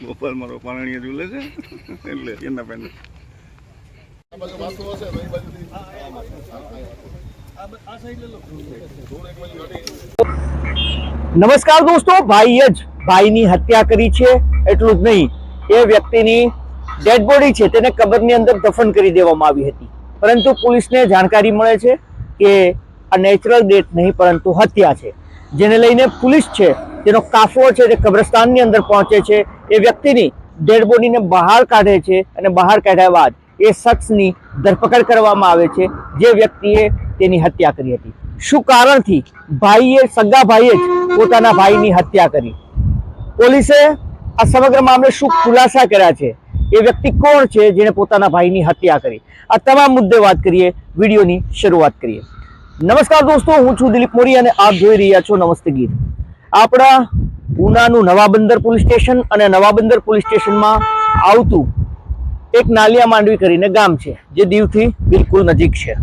ગોપાલ મારો પાણી ઝૂલે છે? એટલે એના પેન નમસ્કાર દોસ્તો ભાઈ જ. ભાઈની હત્યા કરી છે, એટલું જ નહીં. એ વ્યક્તિની ડેડ બોડી છે, તેને કબરની અંદર દફન કરી દેવામાં આવી હતી. પરંતુ પોલીસને જાણકારી મળે છે કે આ નેચરલ ડેથ નહીં, પરંતુ હત્યા છે. જેને લઈને પોલીસ છે, તેનો કાફલો છે, તે કબ્રસ્તાનની અંદર પહોંચે છે. એ વ્યક્તિની ડેડ બોડીને બહાર કાઢે છે અને બહાર કાઢ્યા બાદ એ શખ્સની ધરપકડ કરવામાં આવે છે, જે વ્યક્તિએ તેની હત્યા કરી હતી. શું કારણથી ભાઈએ, સગા ભાઈએ જ પોતાના ભાઈની હત્યા કરી? પોલીસે આ સમગ્ર મામલે શું ખુલાસા કર્યા છે? એ વ્યક્તિ કોણ છે જેણે પોતાના ભાઈની હત્યા કરી? આ તમામ મુદ્દે વાત કરીએ, વિડીયોની શરૂઆત કરીએ. નમસ્કાર દોસ્તો, હું છું દિલીપ મોરી અને આપ જોઈ રહ્યા છો નમસ્તે ગીત. આપણા ઉનાનું નવાબંદર પોલીસ સ્ટેશન અને નવાબંદર પોલીસ સ્ટેશનમાં આવતું એક નાલિયા માંડવી કરીને ગામ છે, જે દીવથી બિલકુલ નજીક છે.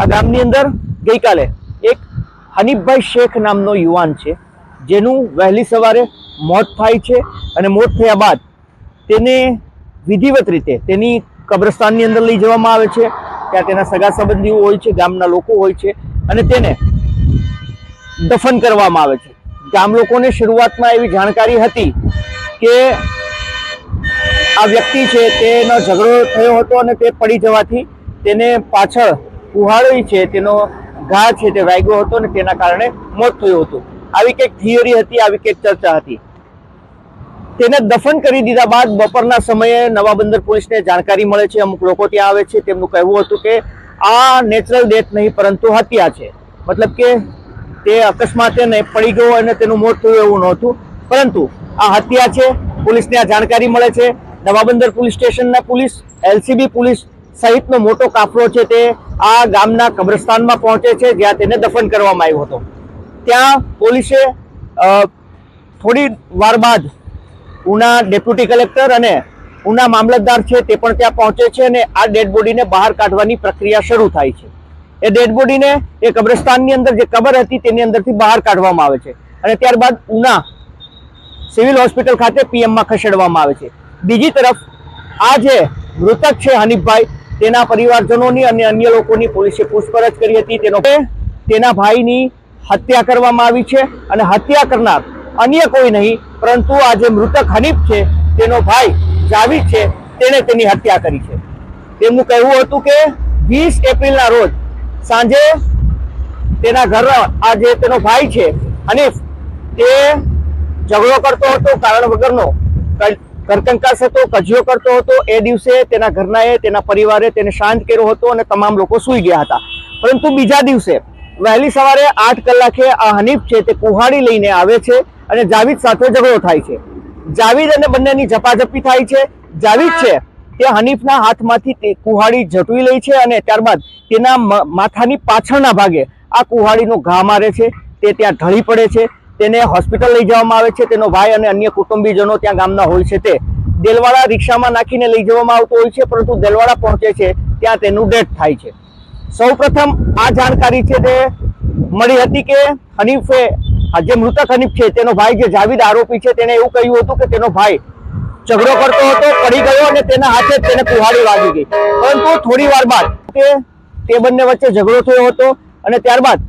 આ ગામની અંદર ગઈકાલે એક હનીફભાઈ શેખ નામનો યુવાન છે જેનું વહેલી સવારે મોત થાય છે અને મોત થયા બાદ તેને વિધિવત રીતે તેની કબ્રસ્તાનની અંદર લઈ જવામાં આવે છે. ત્યાં તેના સગા સંબંધીઓ હોય છે, ગામના લોકો હોય છે અને તેને દફન કરવામાં આવે છે. ગામ લોકોને શરૂઆતમાં એવી જાણકારી હતી કે આ વ્યક્તિ છે તેનો ઝઘડો થયો હતો અને તે પડી જવાથી તેને પાછળ કુહાડી છે, તેનો ઘા છે તે વાગ્યો હતો અને તેના કારણે મોત થયું હતું. આવી કંઈક થિયરી હતી, આવી કંઈક ચર્ચા હતી. તેને દફન કરી દીધા બાદ બપોરના સમયે નવાબંદર પોલીસને જાણકારી મળે છે, અમુક લોકો ત્યાં આવે છે. તેમનું કહેવું હતું કે આ નેચરલ ડેથ નહીં, પરંતુ હત્યા છે. મતલબ કે તે અકસ્માતે નહીં પડી ગયો અને તેનું મોત થયું એવું નહોતું. પરંતુ આ હત્યા છે, પોલીસને આ જાણકારી મળે છે. નવાબંદર પોલીસ સ્ટેશનના પોલીસ, એલસીબી પોલીસ સહિતનો મોટો કાફલો છે તે આ ગામના કબ્રસ્તાનમાં પહોંચે છે, જ્યાં તેને દફન કરવામાં આવ્યો હતો. ત્યાં પોલીસે થોડી વાર બાદ ઉના ડેપ્યુટી કલેક્ટર અને ઉના મામલતદાર છે તે પણ ત્યાં પહોંચે છે અને આ ડેડ બોડીને બહાર કાઢવાની પ્રક્રિયા શરૂ થાય છે. એ ડેડ બોડીને એ કબ્રસ્તાનની અંદર જે કબર હતી તેની અંદરથી બહાર કાઢવામાં આવે છે અને ત્યારબાદ ઉના સિવિલ હોસ્પિટલ ખાતે પીએમમાં ખસેડવામાં આવે છે. બીજી તરફ આ જે મૃતક છે હનીફભાઈ, તેના પરિવારજનોની અને અન્ય લોકોની પોલીસે પૂછપરછ કરી હતી. તેનો તેના ભાઈની હત્યા કરવામાં આવી છે અને હત્યા કરનાર અન્ય કોઈ નહીં, પરંતુ આ જે મૃતક હનીફ છે, તેનો ભાઈ જાવીદ છે, તેણે તેની હત્યા કરી છે. તેમનું કહેવું હતું કે વીસ એપ્રિલના રોજ સાંજે તેના ઘર આ જે તેનો ભાઈ છે, હનીફ, તે ઝઘડો કરતો હતો, કારણ વગરનો કરકંકાસ હતો કજિયો કરતો હતો. એ દિવસે તેના ઘરનાએ, તેના પરિવારે તેને શાંત કર્યો હતો અને તમામ લોકો સૂઈ ગયા હતા. પરંતુ બીજા દિવસે વહેલી સવારે આઠ કલાકે આ હનીફ છે તે કુહાડી લઈને આવે છે અને જાવીદ સાથે ઝઘડો થાય છે. જાવીદ અને બંનેની ઝપાઝપી થાય છે. જાવીદ છે તે હનીફના હાથમાંથી તે કુહાડી ઝટવી લે છે અને ત્યારબાદ તેના માથાની પાછળના ભાગે આ કુહાડીનો ઘા મારે છે. તે ત્યાં ઢળી પડે છે. તેને હોસ્પિટલ લઈ જવામાં આવે છે. તેનો ભાઈ અને અન્ય કુટુંબીજનો ત્યાં ગામના હોય છે તે. દેલવાડા રિક્ષામાં નાખીને લઈ જવામાં આવતો હોય છે, પરંતુ દેલવાડા પહોંચે છે. ત્યાં તેનું ડેથ થાય છે. સૌપ્રથમ આ જાણકારી છે તે મળી હતી કે હનીફે જે મૃતક હનીફ છે, તેનો ભાઈ જે જાવીદ આરોપી છે તેને એવું કહ્યું હતું કે તેનો ભાઈ ઝઘડો કરતો હતો, પડી ગયો અને તેના હાથે તેને કુહાડી વાગી ગઈ. પરંતુ થોડી વાર બાદ કે તે બંને વચ્ચે ઝઘડો થયો હતો અને ત્યારબાદ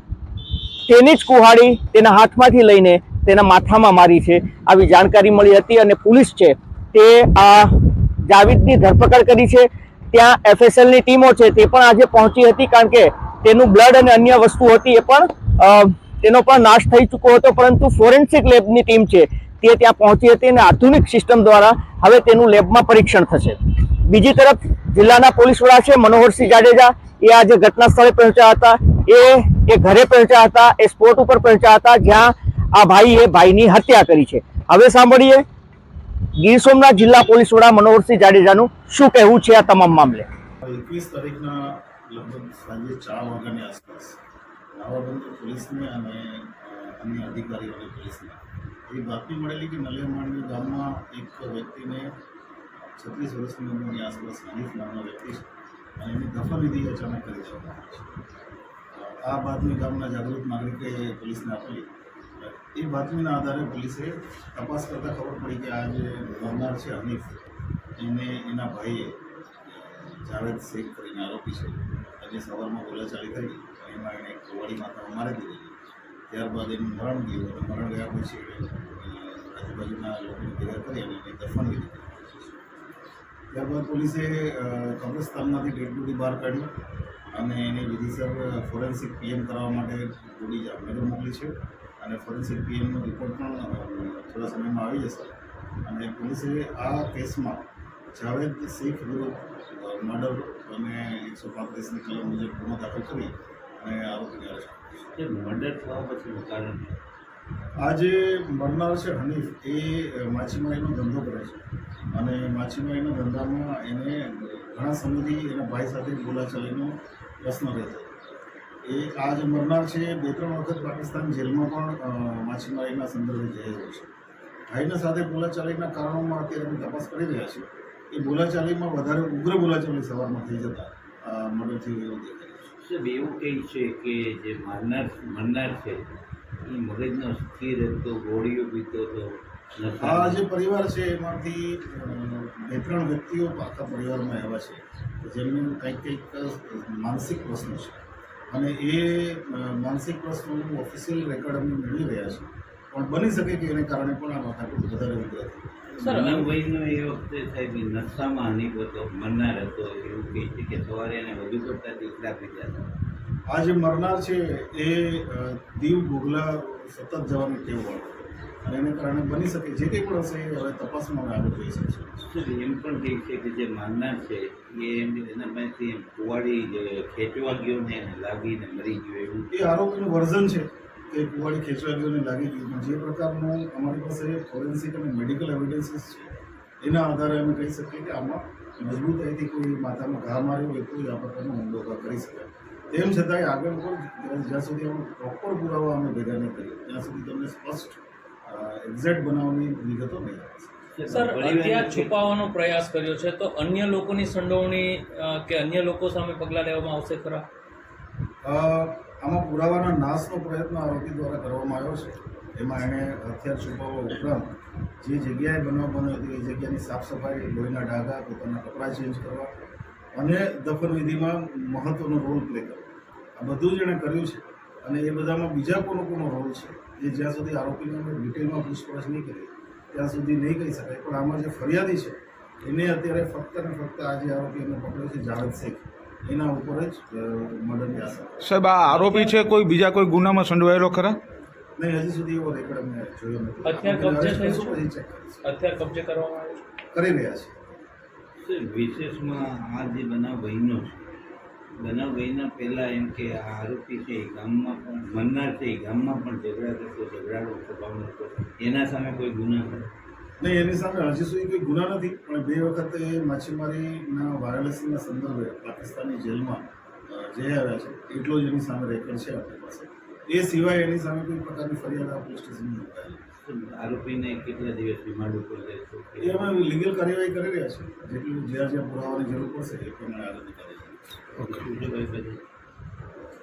તેની જ કુહાડી તેના હાથમાંથી લઈને તેના માથામાં મારી છે. આવી જાણકારી મળી હતી અને પોલીસ છે તે આ જાવીદની ધરપકડ કરી છે. ત્યાં એફએસએલની ટીમો છે તે પણ આજે પહોંચી હતી કારણ કે તેનું બ્લડ અને અન્ય વસ્તુ હતી એ પણ તેનો પણ નાશ થઈ ચૂક્યો હતો, પરંતુ ફોરેન્સિક લેબની ટીમ છે તે ત્યાં પહોંચી હતી અને આધુનિક સિસ્ટમ દ્વારા હવે તેનું લેબમાં પરીક્ષણ થશે. બીજી તરફ જિલ્લાના પોલીસ વડા છે મનોહરસિંહ જાડેજા, એ આજે ઘટના સ્થળે પહોંચ્યા હતા. એ એ ઘરે પહોંચ્યા હતા, એ સ્પોટ ઉપર પહોંચ્યા હતા, જ્યાં આ ભાઈએ ભાઈની હત્યા કરી છે. હવે સાંભળીએ ગીર સોમનાથ જિલ્લા પોલીસ વડા મનોહરસિંહ જાડેજાનું શું કહેવું છે આ તમામ મામલે? એકવીસ તારીખના લગભગ સાંજે ચાર વાગ્યાની આસપાસ નવાબંદર પોલીસને અને અન્ય અધિકારીઓની પોલીસને એ બાતમી મળેલી કે નલિયામાંડવી ગામમાં એક વ્યક્તિને છત્રીસ વર્ષની ઉંમરની આસપાસ હનીફ નામનો વ્યક્તિ છે અને એની દફનવિધિ અચાનક કરી દેવામાં છે. આ બાતમી ગામના જાગૃત નાગરિકે પોલીસને આપેલી એ બાતમીના આધારે પોલીસે તપાસ કરતાં ખબર પડી કે આ જે મરનાર છે હનીફ એને એના ભાઈએ જાવેદ શેખ કરીને આરોપી છે. આજે સવારમાં બોલાચાલી કરી એમાં એણે કુવાડી માતામાં મારી દીધી. ત્યારબાદ એનું મરણ ગયું અને મરણ ગયા પછી આજુબાજુના લોકોને ભેગા કરી અને એને દફન કરી ત્યારબાદ પોલીસે કબ્રસ્તાનમાંથી ડેડ બોડી બહાર કાઢી અને એને વિધિસર ફોરેન્સિક પીએમ કરાવવા માટે બોડી જામનગર મોકલી છે. અને ફોરેન્સિક પીએમનો રિપોર્ટ પણ થોડા સમયમાં આવી જશે. અને પોલીસે આ કેસમાં જાવેદ શેખ વિરુદ્ધ મર્ડર અને એકસો પાંત્રીસની કલમ મુજબ ગુનો દાખલ કરી અને આરોપીને અરેસ્ટ છે. મર્ડર થવા પછી કારણ આ જે મરનાર છે હનીફ એ માછીમારીનો ધંધો કરે છે. અને માછીમારીના ધંધામાં એને ઘણા સમયથી એના ભાઈ સાથે બોલાચાલીનો પ્રશ્ન રહેતો. એ આ જે મરનાર છે. બે ત્રણ વખત પાકિસ્તાન જેલમાં પણ માછીમારીના સંદર્ભે જયેલો છે. ભાઈના સાથે બોલાચાલીના કારણોમાં અત્યારે અમે તપાસ કરી રહ્યા છીએ એ બોલાચાલીમાં વધારે ઉગ્ર બોલાચાલી સવારમાં થઈ જતા મર્ડર થઈ એવું સાહેબ એવું કહે છે કે જે મારનાર મરનાર છે એ મગજનો સ્થિર હતો ગોળીઓ પીતો હતો આ જે પરિવાર છે એમાંથી બે ત્રણ વ્યક્તિઓ આખા પરિવારમાં એવા છે. જેમને કંઈક કંઈક માનસિક પ્રશ્ન છે. અને એ માનસિક પ્રશ્નોનું ઓફિશિયલ રેકોર્ડ અમે મેળવી રહ્યા છે. પણ બની શકે કે એને કારણે પણ આ માથાકૂટ વધારે થઈ. સર, મનોવયનો એ વખતે સાહેબ નશામાં હનીફ હતો મરનાર હતો એવું કહે છે કે સવારે એને વધુ પડતા દીકરા પીધા હતા. આ જે મરનાર છે એ દીવ ગુગલા સતત જવાની ટેવ વાળો અને એને કારણે બની શકે જે કંઈ પણ હશે એ હવે તપાસમાં આગળ જઈ શકશે એમ પણ કહે છે કે જે મારનાર છે એ એમ એના પાસેથી એમ કુવાડી ખેંચવા ગયો ને એને લાગીને મરી ગયો એવું? એ આરોપીનું વર્ઝન છે કે કુવાડી ખેંચવા ગયોને લાગી ગયું. પણ જે પ્રકારનું અમારી પાસે ફોરેન્સિક અને મેડિકલ એવિડન્સીસ છે એના આધારે અમે કહી શકીએ કે આમાં મજબૂતાઈથી કોઈ માથામાં ઘા માર્યો હોય તો જ આ પ્રકારનો હુમલો કરી શકાય તેમ છતાંય આગળ પણ જ્યાં સુધી અમે પ્રોપર પુરાવા અમે ભેગા નહીં કરીએ ત્યાં સુધી તમને સ્પષ્ટ એક્ઝેક્ટ બનાવવાની વિગતો નહીં સર હત્યા છુપાવવાનો પ્રયાસ કર્યો છે. તો અન્ય લોકોની સંડોવણી કે અન્ય લોકો સામે પગલાં લેવામાં આવશે ખરા? આમાં પુરાવાના નાશનો પ્રયત્ન આરોપી દ્વારા કરવામાં આવ્યો છે. એમાં એણે હથિયાર છુપાવવા ઉપરાંત જે જગ્યાએ બનાવ બન્યો હતો એ જગ્યાની સાફ સફાઈ લોહીના ડાઘા પોતાના કપડાં ચેન્જ કરવા અને દફનવિધિમાં મહત્ત્વનો રોલ પ્લે કર્યો આ બધું જ એણે કર્યું છે અને એ બધામાં બીજા કોનો કોનો રોલ છે. એ જ્યાં સુધી આરોપીને અમે ડિટેલમાં પૂછપરછ નહીં કરી ત્યાં સુધી નહીં કહી શકાય. પણ આમાં જે ફરિયાદી છે એને અત્યારે ફક્ત ને ફક્ત આ જે આરોપી અમે પકડ્યો છે જાવેદ શેખ એના ઉપર જ મર્ડરની આશા સાહેબ આ આરોપી છે કોઈ બીજા કોઈ ગુનામાં સંડવાયેલો ખરા? નહીં હજી સુધી એવો રેકોર્ડ અમે જોયો નથી. અત્યારે કબજે થઈ છે? હથિયાર કબજે કરવામાં કરી રહ્યા છે. વિશેષમાં આ જે બનાવ બહેનો છે બનાવ વયના પહેલાં એમ કે આ આરોપી છે એ ગામમાં પણ મરનાર છે એ ગામમાં પણ ઝઘડા કરતો ઝઘડાડો સ્વભાવ હતો એના સામે કોઈ ગુના નહીં એની સામે હજી સુધી કોઈ ગુના નથી પણ બે વખતે માછીમારીના વારાણસીના સંદર્ભે પાકિસ્તાની જેલમાં જઈ આવ્યા છે. એટલો જ એની સામે રેકોર્ડ છે આપણી પાસે. એ સિવાય એની સામે કોઈ પ્રકારની ફરિયાદ આ પોલીસ સ્ટેશનમાં નોંધાયેલી આરોપીને કેટલા દિવસ રિમાન્ડ ઉપર લેશો? એ અમે લીગલ કાર્યવાહી કરી રહ્યા છીએ. જેટલું જ્યાં જ્યાં પુરાવાની જરૂર પડશે એ પ્રમાણે આગળ નીકળે છે ઓકે